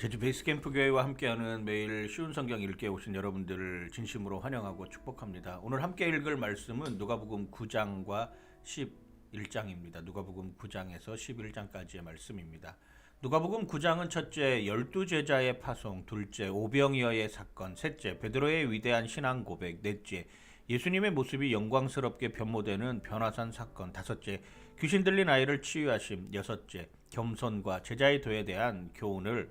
제주 베이스캠프 교회와 함께하는 매일 쉬운 성경 읽기에 오신 여러분들을 진심으로 환영하고 축복합니다. 오늘 함께 읽을 말씀은 누가복음 9장과 11장입니다. 누가복음 9장에서 11장까지의 말씀입니다. 누가복음 9장은 첫째 열두 제자의 파송, 둘째 오병이어의 사건, 셋째 베드로의 위대한 신앙 고백, 넷째 예수님의 모습이 영광스럽게 변모되는 변화산 사건, 다섯째 귀신 들린 아이를 치유하심, 여섯째 겸손과 제자의 도에 대한 교훈을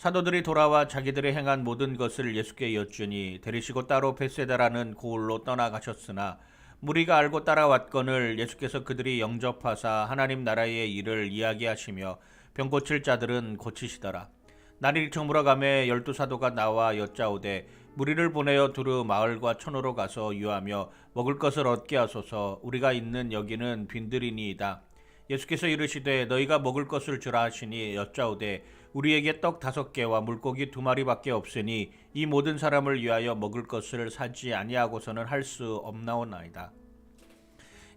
사도들이 돌아와 자기들이 행한 모든 것을 예수께 여쭈니 데리시고 따로 베세다라는 고을로 떠나가셨으나 무리가 알고 따라왔거늘 예수께서 그들이 영접하사 하나님 나라의 일을 이야기하시며 병 고칠 자들은 고치시더라. 날이 저물어 가매 열두 사도가 나와 여짜오되 무리를 보내어 두루 마을과 촌으로 가서 유하며 먹을 것을 얻게 하소서 우리가 있는 여기는 빈들이니이다. 예수께서 이르시되 너희가 먹을 것을 주라 하시니 여짜오되 우리에게 떡 다섯 개와 물고기 두 마리밖에 없으니 이 모든 사람을 위하여 먹을 것을 사지 아니하고서는 할 수 없나오나이다.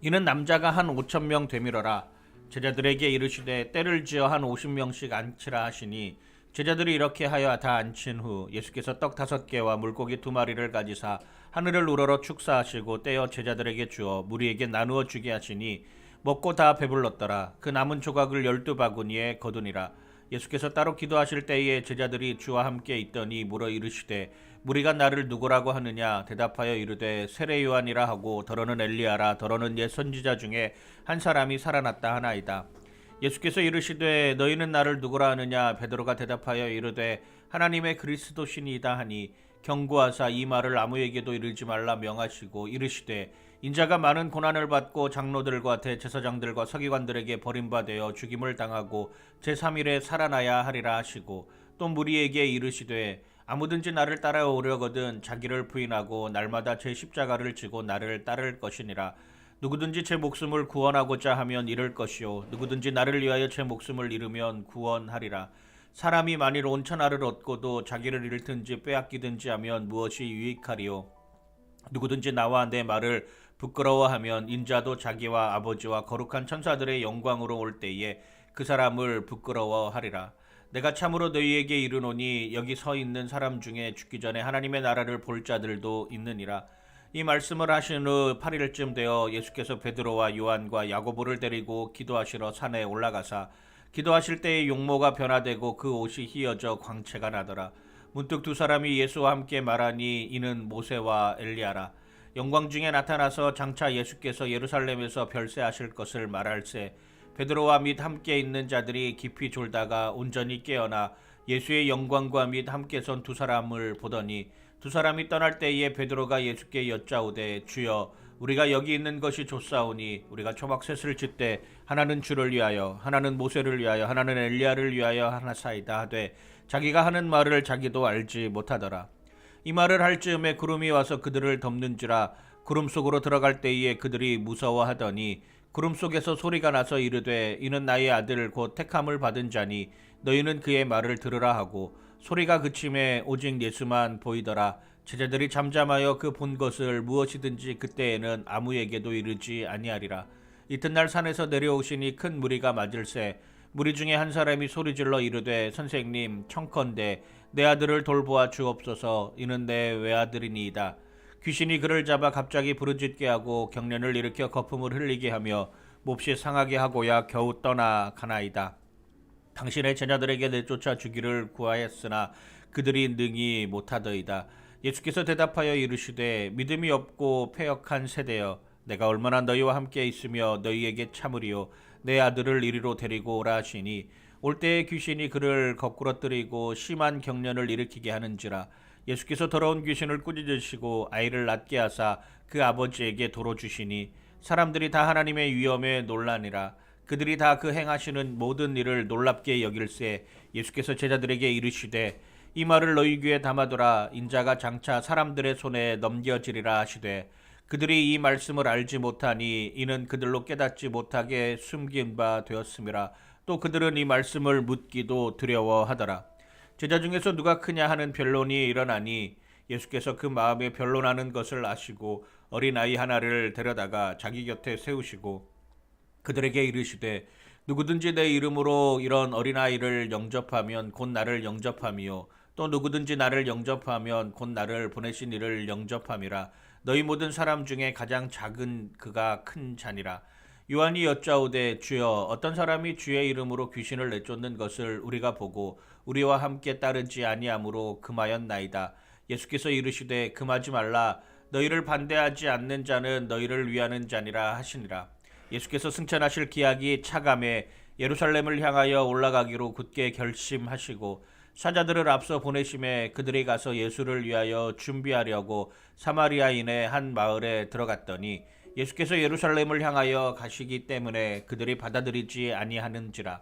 이는 남자가 한 오천 명 되밀어라 제자들에게 이르시되 때를 지어 한 오십 명씩 앉히라 하시니 제자들이 이렇게 하여 다 앉힌 후 예수께서 떡 다섯 개와 물고기 두 마리를 가지사 하늘을 우러러 축사하시고 떼어 제자들에게 주어 무리에게 나누어 주게 하시니 먹고 다 배불렀더라. 그 남은 조각을 열두 바구니에 거두니라. 예수께서 따로 기도하실 때에 제자들이 주와 함께 있더니 물어 이르시되 무리가 나를 누구라고 하느냐? 대답하여 이르되 세례 요한이라 하고 더러는 엘리야라 더러는 옛 선지자 중에 한 사람이 살아났다 하나이다. 예수께서 이르시되 너희는 나를 누구라 하느냐? 베드로가 대답하여 이르되 하나님의 그리스도시니이다 하니 경고하사 이 말을 아무에게도 이르지 말라 명하시고 이르시되 인자가 많은 고난을 받고 장로들과 대제사장들과 서기관들에게 버림받아 죽임을 당하고 제3일에 살아나야 하리라 하시고 또 무리에게 이르시되 아무든지 나를 따라오려거든 자기를 부인하고 날마다 제 십자가를 지고 나를 따를 것이니라. 누구든지 제 목숨을 구원하고자 하면 잃을 것이요. 누구든지 나를 위하여 제 목숨을 잃으면 구원하리라. 사람이 만일 온 천하를 얻고도 자기를 잃든지 빼앗기든지 하면 무엇이 유익하리요? 누구든지 나와 내 말을 부끄러워하면 인자도 자기와 아버지와 거룩한 천사들의 영광으로 올 때에 그 사람을 부끄러워하리라 내가 참으로 너희에게 이르노니 여기 서 있는 사람 중에 죽기 전에 하나님의 나라를 볼 자들도 있느니라 이 말씀을 하신 후 8일쯤 되어 예수께서 베드로와 요한과 야고보를 데리고 기도하시러 산에 올라가사 기도하실 때에 용모가 변화되고 그 옷이 휘어져 광채가 나더라. 문득 두 사람이 예수와 함께 말하니 이는 모세와 엘리야라. 영광 중에 나타나서 장차 예수께서 예루살렘에서 별세하실 것을 말할세. 베드로와 및 함께 있는 자들이 깊이 졸다가 온전히 깨어나 예수의 영광과 및 함께 선 두 사람을 보더니 두 사람이 떠날 때에 베드로가 예수께 여짜오되 주여 우리가 여기 있는 것이 좋사오니 우리가 초막셋을 짓되 하나는 주를 위하여 하나는 모세를 위하여 하나는 엘리야를 위하여 하나 사이다 하되 자기가 하는 말을 자기도 알지 못하더라 이 말을 할 즈음에 구름이 와서 그들을 덮는지라 구름 속으로 들어갈 때에 그들이 무서워하더니 구름 속에서 소리가 나서 이르되 이는 나의 아들 곧 택함을 받은 자니 너희는 그의 말을 들으라 하고 소리가 그침에 오직 예수만 보이더라. 제자들이 잠잠하여 그 본 것을 무엇이든지 그때에는 아무에게도 이르지 아니하리라. 이튿날 산에서 내려오시니 큰 무리가 맞을세 무리 중에 한 사람이 소리질러 이르되 선생님 청컨대 내 아들을 돌보아 주옵소서. 이는 내 외아들이니이다. 귀신이 그를 잡아 갑자기 부르짖게 하고 경련을 일으켜 거품을 흘리게 하며 몹시 상하게 하고야 겨우 떠나 가나이다. 당신의 제자들에게 내쫓아 주기를 구하였으나 그들이 능히 못하더이다. 예수께서 대답하여 이르시되 믿음이 없고 패역한 세대여 내가 얼마나 너희와 함께 있으며 너희에게 참으리요 내 아들을 이리로 데리고 오라 하시니 올 때에 귀신이 그를 거꾸러뜨리고 심한 경련을 일으키게 하는지라 예수께서 더러운 귀신을 꾸짖으시고 아이를 낳게 하사 그 아버지에게 도로 주시니 사람들이 다 하나님의 위엄에 놀라니라. 그들이 다 그 행하시는 모든 일을 놀랍게 여길세 예수께서 제자들에게 이르시되 이 말을 너희 귀에 담아두라. 인자가 장차 사람들의 손에 넘겨지리라 하시되 그들이 이 말씀을 알지 못하니 이는 그들로 깨닫지 못하게 숨긴 바 되었음이라 또 그들은 이 말씀을 묻기도 두려워하더라. 제자 중에서 누가 크냐 하는 변론이 일어나니 예수께서 그 마음에 변론하는 것을 아시고 어린 아이 하나를 데려다가 자기 곁에 세우시고 그들에게 이르시되 누구든지 내 이름으로 이런 어린 아이를 영접하면 곧 나를 영접함이요. 또 누구든지 나를 영접하면 곧 나를 보내신 이를 영접함이라 너희 모든 사람 중에 가장 작은 그가 큰 자니라. 요한이 여짜오되 주여 어떤 사람이 주의 이름으로 귀신을 내쫓는 것을 우리가 보고 우리와 함께 따르지 아니하므로 금하였나이다. 예수께서 이르시되 금하지 말라. 너희를 반대하지 않는 자는 너희를 위하는 자니라 하시니라. 예수께서 승천하실 기약이 차감해 예루살렘을 향하여 올라가기로 굳게 결심하시고 사자들을 앞서 보내심에 그들이 가서 예수를 위하여 준비하려고 사마리아인의 한 마을에 들어갔더니 예수께서 예루살렘을 향하여 가시기 때문에 그들이 받아들이지 아니하는지라.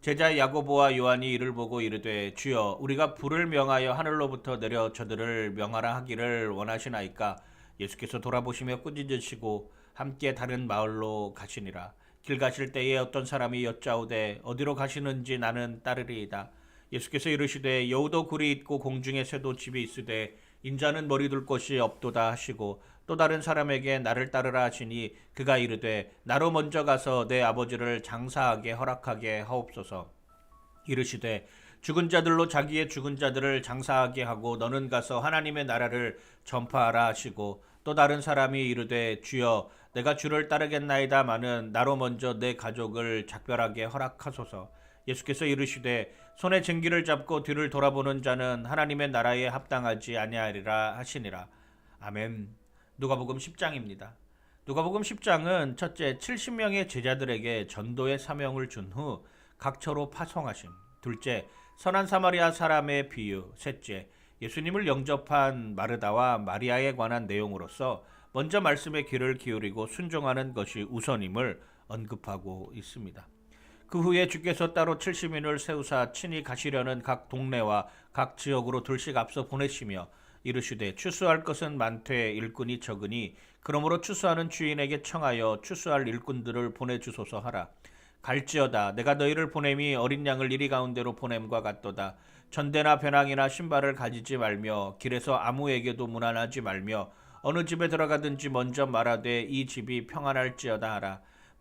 제자 야고보와 요한이 이를 보고 이르되 주여 우리가 불을 명하여 하늘로부터 내려 저들을 명하라 하기를 원하시나이까? 예수께서 돌아보시며 꾸짖으시고 함께 다른 마을로 가시니라. 길 가실 때에 어떤 사람이 여짜오되 어디로 가시는지 나는 따르리이다 예수께서 이르시되 여우도 굴이 있고 공중에 새도 집이 있으되 인자는 머리 둘 곳이 없도다 하시고 또 다른 사람에게 나를 따르라 하시니 그가 이르되 나로 먼저 가서 내 아버지를 장사하게 허락하게 하옵소서. 이르시되 죽은 자들로 자기의 죽은 자들을 장사하게 하고 너는 가서 하나님의 나라를 전파하라 하시고 또 다른 사람이 이르되 주여 내가 주를 따르겠나이다마는 나로 먼저 내 가족을 작별하게 허락하소서 예수께서 이르시되 손에 증기를 잡고 뒤를 돌아보는 자는 하나님의 나라에 합당하지 아니하리라 하시니라. 아멘. 누가복음 10장입니다. 누가복음 10장은 첫째 70명의 제자들에게 전도의 사명을 준 후 각처로 파송하심. 둘째 선한 사마리아 사람의 비유. 셋째 예수님을 영접한 마르다와 마리아에 관한 내용으로서 먼저 말씀에 귀를 기울이고 순종하는 것이 우선임을 언급하고 있습니다. 그 후에 주께서 따로 70인을 세우사 친히 가시려는 각 동네와 각 지역으로 둘씩 앞서 보내시며 이르시되 추수할 것은 많되 일꾼이 적으니 그러므로 추수하는 주인에게 청하여 추수할 일꾼들을 보내주소서 하라. 갈지어다 내가 너희를 보냄이 어린 양을 이리 가운데로 보냄과 같도다. 전대나 배낭이나 신발을 가지지 말며 길에서 아무에게도 무난하지 말며 어느 집에 들어가든지 먼저 말하되 이 집이 평안할지어다 하라.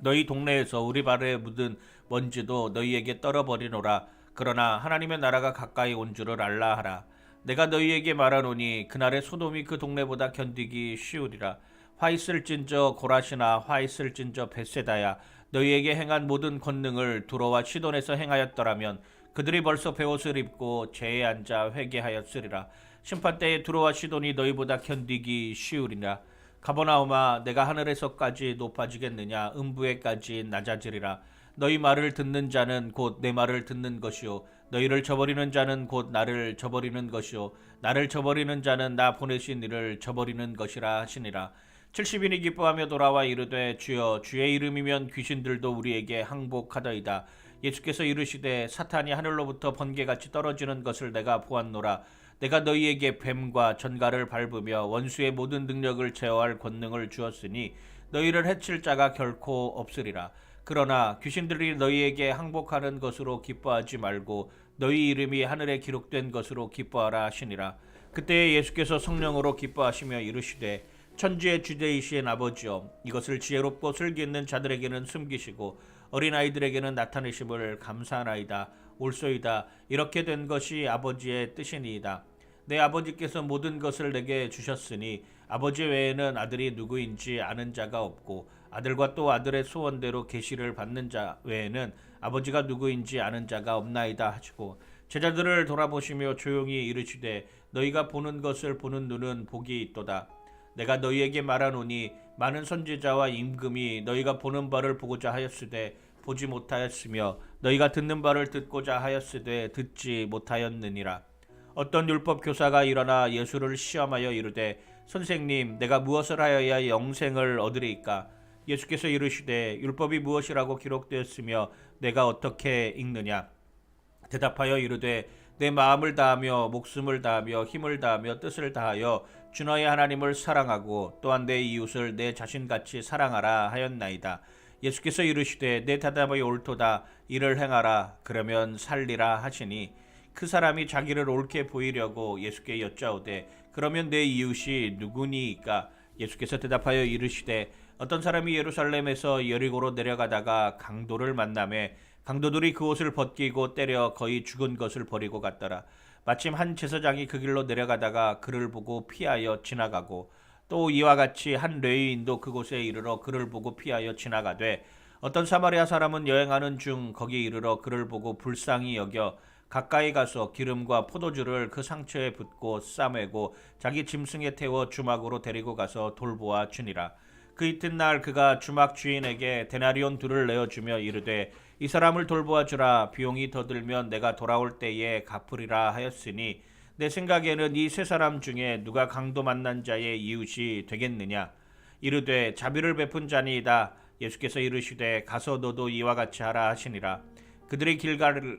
너희 동네에서 우리 발에 묻은 먼지도 너희에게 떨어버리노라. 그러나 하나님의 나라가 가까이 온 줄을 알라 하라. 내가 너희에게 말하노니 그날의 소돔이 그 동네보다 견디기 쉬우리라. 화 있을진저 고라시나 화 있을진저 베세다야 너희에게 행한 모든 권능을 두로와 시돈에서 행하였더라면 그들이 벌써 베옷을 입고 죄에 앉아 회개하였으리라. 심판 때에 두로와 시돈이 너희보다 견디기 쉬우리라. 가버나움아 내가 하늘에서까지 높아지겠느냐? 음부에까지 낮아지리라. 너희 말을 듣는 자는 곧 내 말을 듣는 것이요. 너희를 저버리는 자는 곧 나를 저버리는 것이요. 나를 저버리는 자는 나 보내신 이를 저버리는 것이라 하시니라. 70인이 기뻐하며 돌아와 이르되 주여 주의 이름이면 귀신들도 우리에게 항복하더이다. 예수께서 이르시되 사탄이 하늘로부터 번개같이 떨어지는 것을 내가 보았노라 내가 너희에게 뱀과 전갈을 밟으며 원수의 모든 능력을 제어할 권능을 주었으니 너희를 해칠 자가 결코 없으리라. 그러나 귀신들이 너희에게 항복하는 것으로 기뻐하지 말고 너희 이름이 하늘에 기록된 것으로 기뻐하라 하시니라. 그때 예수께서 성령으로 기뻐하시며 이르시되 천지의 주대이신 아버지여 이것을 지혜롭고 슬기 있는 자들에게는 숨기시고 어린 아이들에게는 나타내심을 감사하나이다 올소이다 이렇게 된 것이 아버지의 뜻이니이다 내 아버지께서 모든 것을 내게 주셨으니 아버지 외에는 아들이 누구인지 아는 자가 없고 아들과 또 아들의 소원대로 계시를 받는 자 외에는 아버지가 누구인지 아는 자가 없나이다 하시고 제자들을 돌아보시며 조용히 이르시되 너희가 보는 것을 보는 눈은 복이 있도다. 내가 너희에게 말하노니 많은 선지자와 임금이 너희가 보는 바를 보고자 하였으되 보지 못하였으며 너희가 듣는 바를 듣고자 하였으되 듣지 못하였느니라 어떤 율법 교사가 일어나 예수를 시험하여 이르되 선생님 내가 무엇을 하여야 영생을 얻으리이까? 예수께서 이르시되 율법이 무엇이라고 기록되었으며 내가 어떻게 읽느냐? 대답하여 이르되 내 마음을 다하며 목숨을 다하며 힘을 다하며 뜻을 다하여 주 너의 하나님을 사랑하고 또한 내 이웃을 내 자신같이 사랑하라 하였나이다. 예수께서 이르시되 내 대답이 옳도다. 이를 행하라. 그러면 살리라 하시니 그 사람이 자기를 옳게 보이려고 예수께 여짜오되 그러면 내 이웃이 누구니이까 예수께서 대답하여 이르시되 어떤 사람이 예루살렘에서 여리고로 내려가다가 강도를 만남에 강도들이 그 옷을 벗기고 때려 거의 죽은 것을 버리고 갔더라. 마침 한 제사장이 그 길로 내려가다가 그를 보고 피하여 지나가고 또 이와 같이 한 레위인도 그곳에 이르러 그를 보고 피하여 지나가되 어떤 사마리아 사람은 여행하는 중 거기 이르러 그를 보고 불쌍히 여겨 가까이 가서 기름과 포도주를 그 상처에 붓고 싸매고 자기 짐승에 태워 주막으로 데리고 가서 돌보아 주니라. 그 이튿날 그가 주막 주인에게 데나리온 둘을 내어주며 이르되 이 사람을 돌보아 주라. 비용이 더 들면 내가 돌아올 때에 갚으리라 하였으니 내 생각에는 이 세 사람 중에 누가 강도 만난 자의 이웃이 되겠느냐? 이르되 자비를 베푼 자니이다. 예수께서 이르시되 가서 너도 이와 같이 하라 하시니라. 그들이 길갈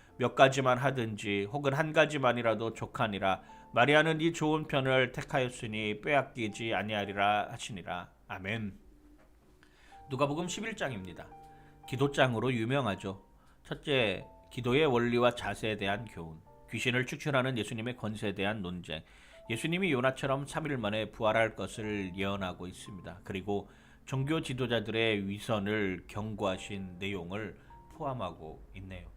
몇 가지만 하든지 혹은 한 가지만이라도 족하니라 마리아는 이 좋은 편을 택하였으니 빼앗기지 아니하리라 하시니라 아멘 누가복음 11장입니다. 기도장으로 유명하죠. 첫째, 기도의 원리와 자세에 대한 교훈. 귀신을 추출하는 예수님의 권세에 대한 논쟁. 예수님이 요나처럼 3일 만에 부활할 것을 예언하고 있습니다. 그리고 종교 지도자들의 위선을 경고하신 내용을 포함하고 있네요.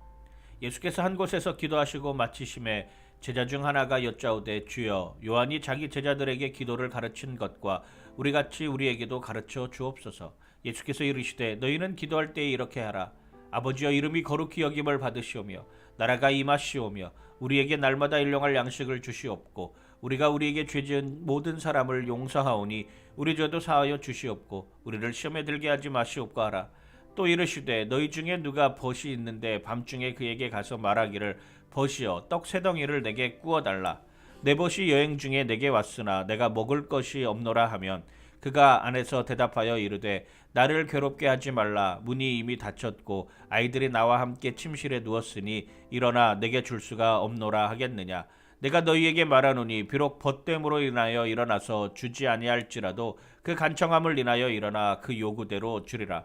예수께서 한 곳에서 기도하시고 마치심에 제자 중 하나가 여짜오되 주여 요한이 자기 제자들에게 기도를 가르친 것과 우리 같이 우리에게도 가르쳐 주옵소서. 예수께서 이르시되 너희는 기도할 때에 이렇게 하라. 아버지여 이름이 거룩히 여김을 받으시오며 나라가 임하시오며 우리에게 날마다 일용할 양식을 주시옵고 우리가 우리에게 죄지은 모든 사람을 용서하오니 우리 죄도 사하여 주시옵고 우리를 시험에 들게 하지 마시옵고 하라. 또 이르시되 너희 중에 누가 벗이 있는데 밤중에 그에게 가서 말하기를 벗이여 떡 세 덩이를 내게 구워 달라. 내 벗이 여행 중에 내게 왔으나 내가 먹을 것이 없노라 하면 그가 안에서 대답하여 이르되 나를 괴롭게 하지 말라. 문이 이미 닫혔고 아이들이 나와 함께 침실에 누웠으니 일어나 내게 줄 수가 없노라 하겠느냐? 내가 너희에게 말하노니 비록 벗됨으로 인하여 일어나서 주지 아니할지라도 그 간청함을 인하여 일어나 그 요구대로 주리라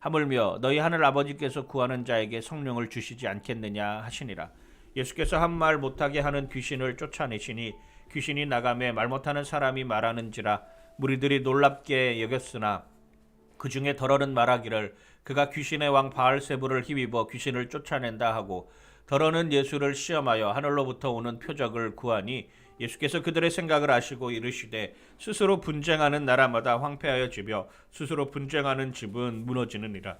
하물며 너희 하늘 아버지께서 구하는 자에게 성령을 주시지 않겠느냐 하시니라. 예수께서 한 말 못하게 하는 귀신을 쫓아내시니 귀신이 나감에 말 못하는 사람이 말하는지라 무리들이 놀랍게 여겼으나 그 중에 덜어는 말하기를 그가 귀신의 왕 바알세부를 힘입어 귀신을 쫓아낸다 하고 덜어는 예수를 시험하여 하늘로부터 오는 표적을 구하니 예수께서 그들의 생각을 아시고 이르시되 스스로 분쟁하는 나라마다 황폐하여 지며 스스로 분쟁하는 집은 무너지느니라.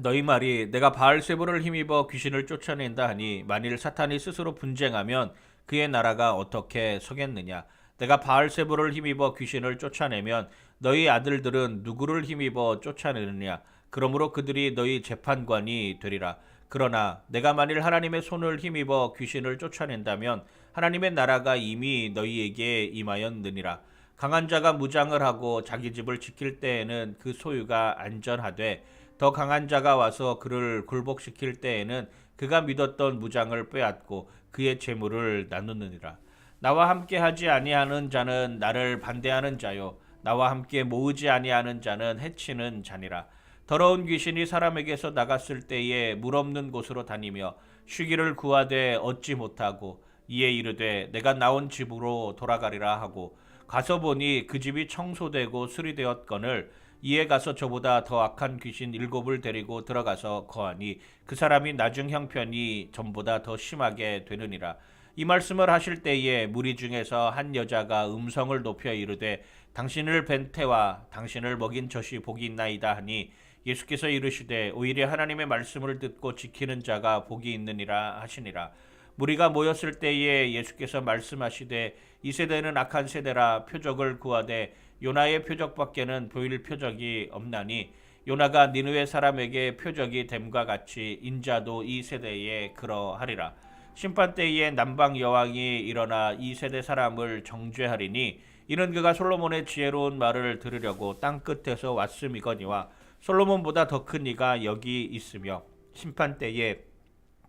너희 말이 내가 바알세보를 힘입어 귀신을 쫓아낸다 하니 만일 사탄이 스스로 분쟁하면 그의 나라가 어떻게 서겠느냐? 내가 바알세보를 힘입어 귀신을 쫓아내면 너희 아들들은 누구를 힘입어 쫓아내느냐? 그러므로 그들이 너희 재판관이 되리라. 그러나 내가 만일 하나님의 손을 힘입어 귀신을 쫓아낸다면 하나님의 나라가 이미 너희에게 임하였느니라 강한 자가 무장을 하고 자기 집을 지킬 때에는 그 소유가 안전하되 더 강한 자가 와서 그를 굴복시킬 때에는 그가 믿었던 무장을 빼앗고 그의 재물을 나누느니라. 나와 함께 하지 아니하는 자는 나를 반대하는 자요 나와 함께 모으지 아니하는 자는 해치는 자니라. 더러운 귀신이 사람에게서 나갔을 때에 물 없는 곳으로 다니며 쉬기를 구하되 얻지 못하고 이에 이르되 내가 나온 집으로 돌아가리라 하고 가서 보니 그 집이 청소되고 수리되었거늘 이에 가서 저보다 더 악한 귀신 일곱을 데리고 들어가서 거하니 그 사람이 나중 형편이 전보다 더 심하게 되느니라. 이 말씀을 하실 때에 무리 중에서 한 여자가 음성을 높여 이르되 당신을 뵌 태와 당신을 먹인 젖이 복이 있나이다 하니 예수께서 이르시되 오히려 하나님의 말씀을 듣고 지키는 자가 복이 있느니라 하시니라. 무리가 모였을 때에 예수께서 말씀하시되 이 세대는 악한 세대라 표적을 구하되 요나의 표적밖에는 보일 표적이 없나니 요나가 니느웨 사람에게 표적이 됨과 같이 인자도 이 세대에 그러하리라. 심판 때에 남방 여왕이 일어나 이 세대 사람을 정죄하리니 이는 그가 솔로몬의 지혜로운 말을 들으려고 땅 끝에서 왔음이거니와 솔로몬보다 더 큰 이가 여기 있으며 심판 때에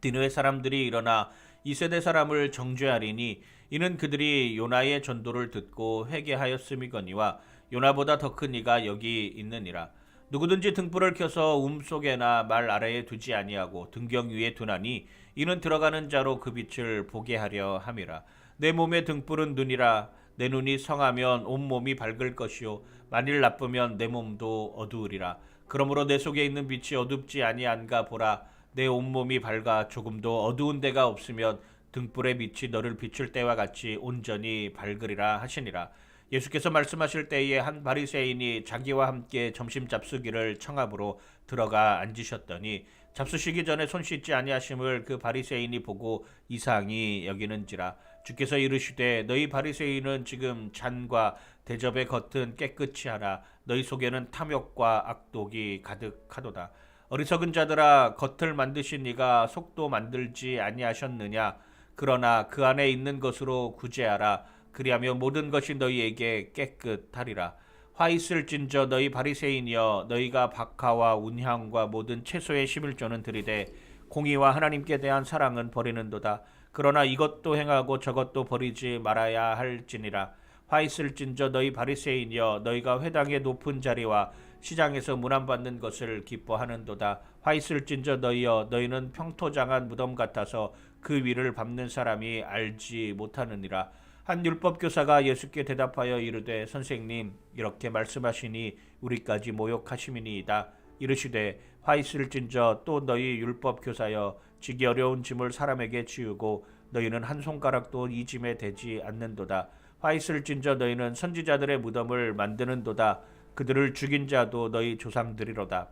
디느의 사람들이 일어나 이 세대 사람을 정죄하리니 이는 그들이 요나의 전도를 듣고 회개하였음이거니와 요나보다 더 큰 이가 여기 있느니라. 누구든지 등불을 켜서 움 속에나 말 아래에 두지 아니하고 등경 위에 두나니 이는 들어가는 자로 그 빛을 보게 하려 함이라. 내 몸의 등불은 눈이라. 내 눈이 성하면 온 몸이 밝을 것이요. 만일 나쁘면 내 몸도 어두우리라. 그러므로 내 속에 있는 빛이 어둡지 아니한가 보라 내 온몸이 밝아 조금도 어두운 데가 없으면 등불의 빛이 너를 비출 때와 같이 온전히 밝으리라 하시니라. 예수께서 말씀하실 때에 한 바리새인이 자기와 함께 점심 잡수기를 청합으로 들어가 앉으셨더니 잡수시기 전에 손 씻지 아니하심을 그 바리새인이 보고 이상히 여기는지라 주께서 이르시되 너희 바리새인은 지금 잔과 대접의 겉은 깨끗이 하라 너희 속에는 탐욕과 악독이 가득하도다 어리석은 자들아 겉을 만드신 이가 속도 만들지 아니하셨느냐? 그러나 그 안에 있는 것으로 구제하라. 그리하며 모든 것이 너희에게 깨끗하리라. 화 있을진저 너희 바리새인이여 너희가 박하와 운향과 모든 채소의 11조는 들이되 공의와 하나님께 대한 사랑은 버리는도다. 그러나 이것도 행하고 저것도 버리지 말아야 할지니라 화 있을진저 너희 바리새인이여 너희가 회당의 높은 자리와 시장에서 문안받는 것을 기뻐하는도다. 화 있을진저 너희여 너희는 평토장한 무덤 같아서 그 위를 밟는 사람이 알지 못하느니라. 한 율법 교사가 예수께 대답하여 이르되 선생님 이렇게 말씀하시니 우리까지 모욕하심이니이다. 이르시되 화 있을진저 또 너희 율법 교사여 지기 어려운 짐을 사람에게 지우고 너희는 한 손가락도 이 짐에 대지 않는도다 화 있을진저 너희는 선지자들의 무덤을 만드는도다 그들을 죽인 자도 너희 조상들이로다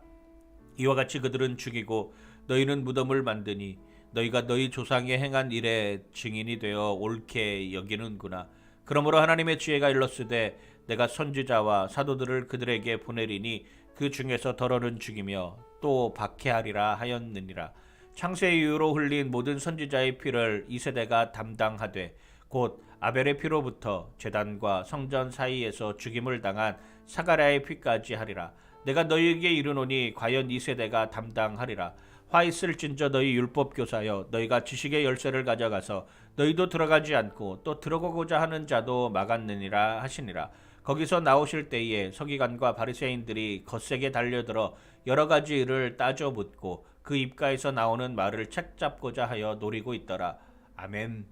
이와 같이 그들은 죽이고 너희는 무덤을 만드니 너희가 너희 조상의 행한 일에 증인이 되어 옳게 여기는구나. 그러므로 하나님의 지혜가 일렀으되 내가 선지자와 사도들을 그들에게 보내리니 그 중에서 덜어는 죽이며 또 박해하리라 하였느니라. 창세 이후로 흘린 모든 선지자의 피를 이 세대가 담당하되 곧 아벨의 피로부터 제단과 성전 사이에서 죽임을 당한 사가랴의 피까지 하리라. 내가 너희에게 이르노니 과연 이 세대가 담당하리라. 화 있을진저 너희 율법 교사여 너희가 지식의 열쇠를 가져가서 너희도 들어가지 않고 또 들어가고자 하는 자도 막았느니라 하시니라 거기서 나오실 때에 서기관과 바리새인들이 거세게 달려들어 여러 가지 일을 따져 묻고 그 입가에서 나오는 말을 책잡고자 하여 노리고 있더라 아멘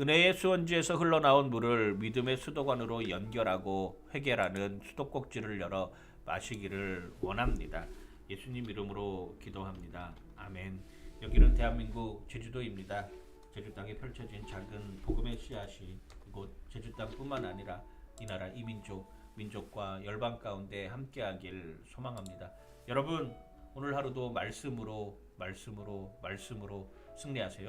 은혜의 수원지에서 흘러나온 물을 믿음의 수도관으로 연결하고 회개라는 수도꼭지를 열어 마시기를 원합니다. 예수님 이름으로 기도합니다. 아멘. 여기는 대한민국 제주도입니다. 제주 땅에 펼쳐진 작은 복음의 씨앗이 이곳 제주 땅뿐만 아니라 이 나라 이민족, 민족과 열방 가운데 함께하길 소망합니다. 여러분 오늘 하루도 말씀으로 말씀으로 말씀으로 승리하세요.